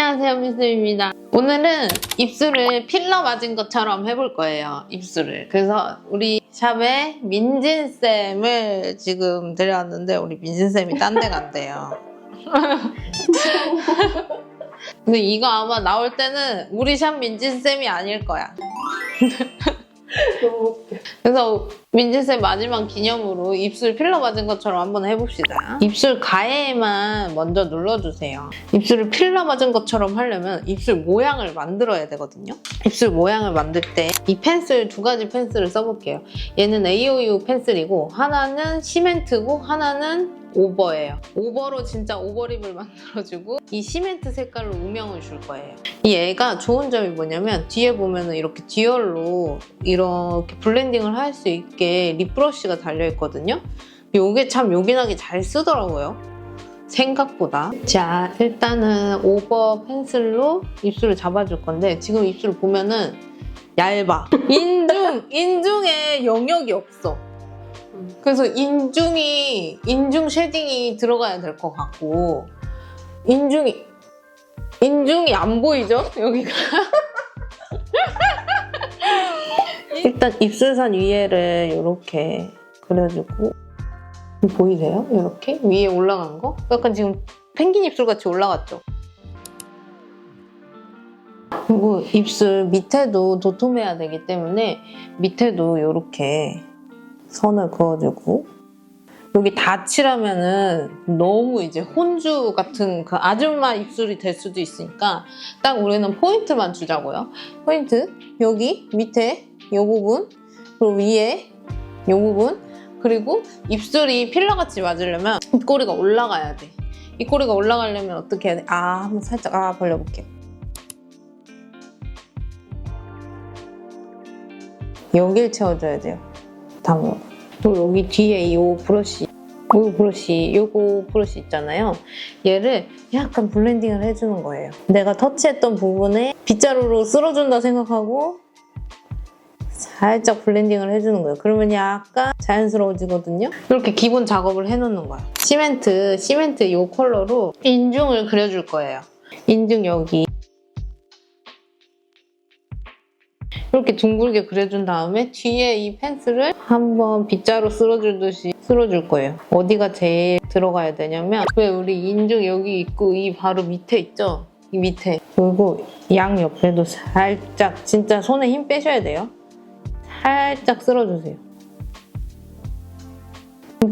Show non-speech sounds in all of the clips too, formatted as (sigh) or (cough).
안녕하세요 미스입니다. 오늘은 입술을 필러 맞은 것처럼 해볼 거예요 입술을. 그래서 우리 샵에 민진쌤을 지금 데려왔는데 우리 민진쌤이 딴 데 간대요. (laughs) 근데 이거 아마 나올 때는 우리 샵 민진쌤이 아닐 거야 (laughs) (laughs) 웃겨. 그래서 민지쌤 마지막 기념으로 입술 필러 맞은 것처럼 한번 해봅시다. 입술 가해에만 먼저 눌러주세요. 입술을 필러 맞은 것처럼 하려면 입술 모양을 만들어야 되거든요. 입술 모양을 만들 때 이 펜슬 두 가지 펜슬을 써볼게요. 얘는 AOU 펜슬이고 하나는 시멘트고 하나는 오버예요. 오버로 진짜 오버립을 만들어주고 이 시멘트 색깔로 음영을 줄 거예요. 이 애가 좋은 점이 뭐냐면 뒤에 보면은 이렇게 듀얼로 이렇게 블렌딩을 할 수 있게 립 브러쉬가 달려있거든요. 요게 참 요긴하게 잘 쓰더라고요. 생각보다. 자, 일단은 오버 펜슬로 입술을 잡아줄 건데 지금 입술 보면은 얇아. 인중, 인중에 영역이 없어. 그래서 인중이 인중 쉐딩이 들어가야 될 것 같고 인중이 인중이 안 보이죠? (laughs) 여기가. 일단 입술선 위에를 이렇게 그려주고. 보이세요? 이렇게? 위에 올라간 거? 약간 지금 펭귄 입술 같이 올라갔죠? 그리고 입술 밑에도 도톰해야 되기 때문에 밑에도 이렇게 선을 그어주고 여기 다 칠하면은 너무 이제 혼주 같은 그 아줌마 입술이 될 수도 있으니까 딱 우리는 포인트만 주자고요. 포인트 여기 밑에 이 부분 그리고 위에 이 부분 그리고 입술이 필러같이 맞으려면 입꼬리가 올라가야 돼. 입꼬리가 올라가려면 어떻게 해야 돼? 아 한번 살짝 아 벌려볼게요. 여길 채워줘야 돼요. 다음으로. 그리고 여기 뒤에 이 브러쉬, 이 브러쉬, 요거 브러쉬 있잖아요. 얘를 약간 블렌딩을 해주는 거예요. 내가 터치했던 부분에 빗자루로 쓸어준다 생각하고 살짝 블렌딩을 해주는 거예요. 그러면 약간 자연스러워지거든요. 이렇게 기본 작업을 해놓는 거예요. 시멘트, 시멘트 이 컬러로 인중을 그려줄 거예요. 인중 여기. 이렇게 둥글게 그려준 다음에 뒤에 이 펜슬을 한번 빗자루 쓸어주듯이 쓸어줄 거예요. 어디가 제일 들어가야 되냐면 왜 우리 인중 여기 있고 이 바로 밑에 있죠? 이 밑에 그리고 양 옆에도 살짝 진짜 손에 힘 빼셔야 돼요. 살짝 쓸어주세요.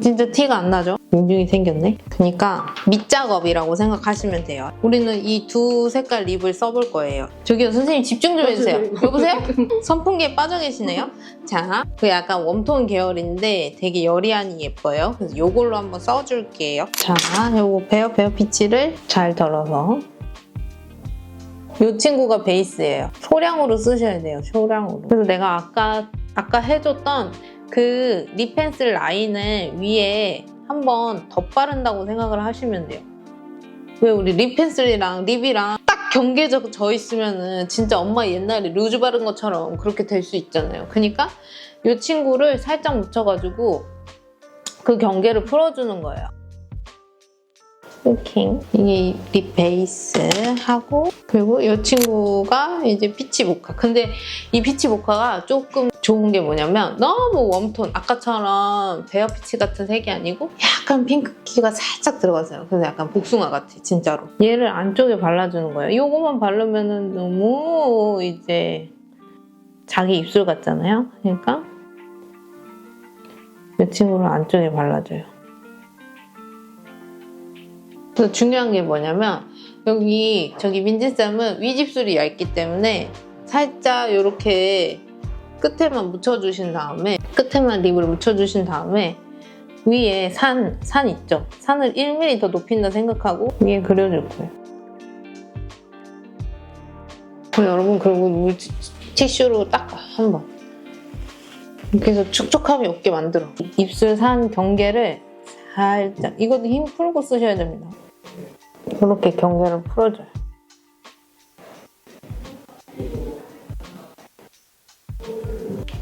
진짜 티가 안 나죠? 인중이 생겼네. 그러니까 밑작업이라고 생각하시면 돼요. 우리는 이 두 색깔 립을 써볼 거예요. 저기요 선생님 집중 좀 해주세요. 여보세요? 선풍기에 빠져 계시네요. 자, 그 약간 웜톤 계열인데 되게 여리하니 예뻐요. 그래서 이걸로 한번 써줄게요. 자, 요거 베어 베어 피치를 잘 덜어서 이 친구가 베이스예요. 소량으로 쓰셔야 돼요. 소량으로. 그래서 내가 아까 아까 해줬던 그립 펜슬 라인을 위에 한번 덧바른다고 생각을 하시면 돼요. 왜 우리 립 펜슬이랑 립이랑 딱 경계져 있으면은 진짜 엄마 옛날에 루즈 바른 것처럼 그렇게 될 수 있잖아요. 그러니까 이 친구를 살짝 묻혀가지고 그 경계를 풀어주는 거예요. 스킨 이게 립 베이스 하고 그리고 이 친구가 이제 피치 모카. 근데 이 피치 모카가 조금 좋은 게 뭐냐면 너무 웜톤 아까처럼 베어 피치 같은 색이 아니고 약간 핑크기가 살짝 들어갔어요. 그래서 약간 복숭아 같아 진짜로. 얘를 안쪽에 발라주는 거예요. 이거만 바르면 은 너무 이제 자기 입술 같잖아요. 그러니까 이 친구를 안쪽에 발라줘요 그래서 중요한 게 뭐냐면 여기 저기 민지쌤은 윗입술이 얇기 때문에 살짝 이렇게 끝에만 묻혀주신 다음에 끝에만 립을 묻혀주신 다음에 위에 산, 산 있죠? 산을 1mm 더 높인다 생각하고 위에 그려줄 거예요. 그리고 여러분 그리고 물 티- 티슈로 닦아 한번 이렇게 해서 촉촉함이 없게 만들어 입술 산 경계를 살짝 이것도 힘 풀고 쓰셔야 됩니다. 이렇게 경계를 풀어줘요.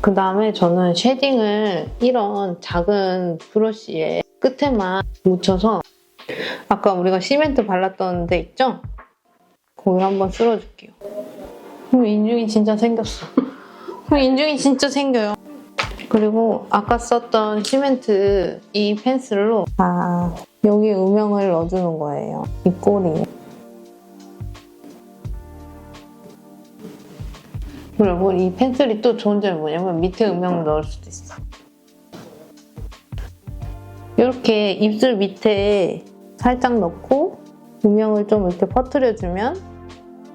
그 다음에 저는 쉐딩을 이런 작은 브러쉬에 끝에만 묻혀서 아까 우리가 시멘트 발랐던 데 있죠? 거기 한번 쓸어줄게요. 그럼 인중이 진짜 생겼어. 그럼 인중이 진짜 생겨요. 그리고 아까 썼던 시멘트 이 펜슬로 아 여기 음영을 넣어주는 거예요. 이 꼬리에. 그리고 이 펜슬이 또 좋은 점이 뭐냐면 밑에 음영을 넣을 수도 있어. 이렇게 입술 밑에 살짝 넣고 음영을 좀 이렇게 퍼뜨려주면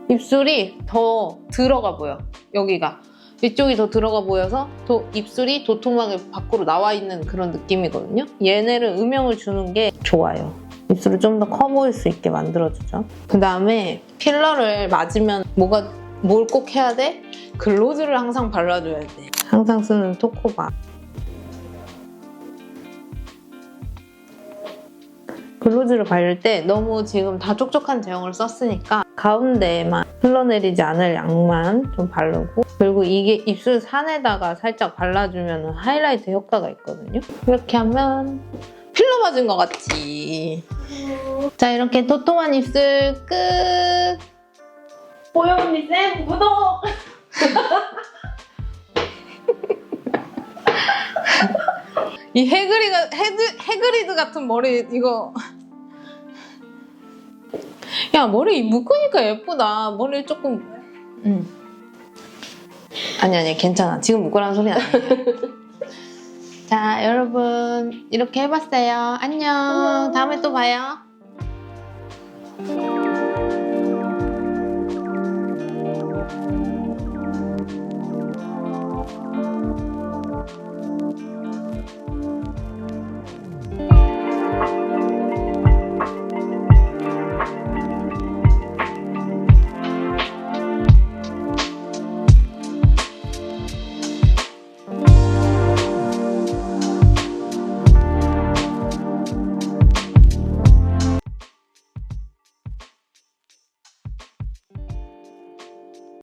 입술이 더 들어가 보여. 여기가. 이쪽이 더 들어가 보여서 도- 입술이 도톰하게 밖으로 나와 있는 그런 느낌이거든요. 얘네를 음영을 주는 게 좋아요. 입술을 좀 더 커 보일 수 있게 만들어주죠. 그 다음에 필러를 맞으면 뭐가 뭘 꼭 해야 돼? 글로즈를 항상 발라줘야 돼. 항상 쓰는 토코바. 글로즈를 바를 때 너무 지금 다 촉촉한 제형을 썼으니까 가운데에만 흘러내리지 않을 양만 좀 바르고 그리고 이게 입술 산에다가 살짝 발라주면 하이라이트 효과가 있거든요. 이렇게 하면 필러 맞은 것 같지. 자 이렇게 도톰한 입술 끝. 보영 언니 쌤 구독! (laughs) 이 해그리가 헤드, 해그리드 같은 머리 이거 야 머리 묶으니까 예쁘다. 머리 조금 응. 아니 아니 괜찮아. 지금 묶으라는 소리 아니야. (laughs) 자 여러분 이렇게 해봤어요. 안녕. 다음에 또 봐요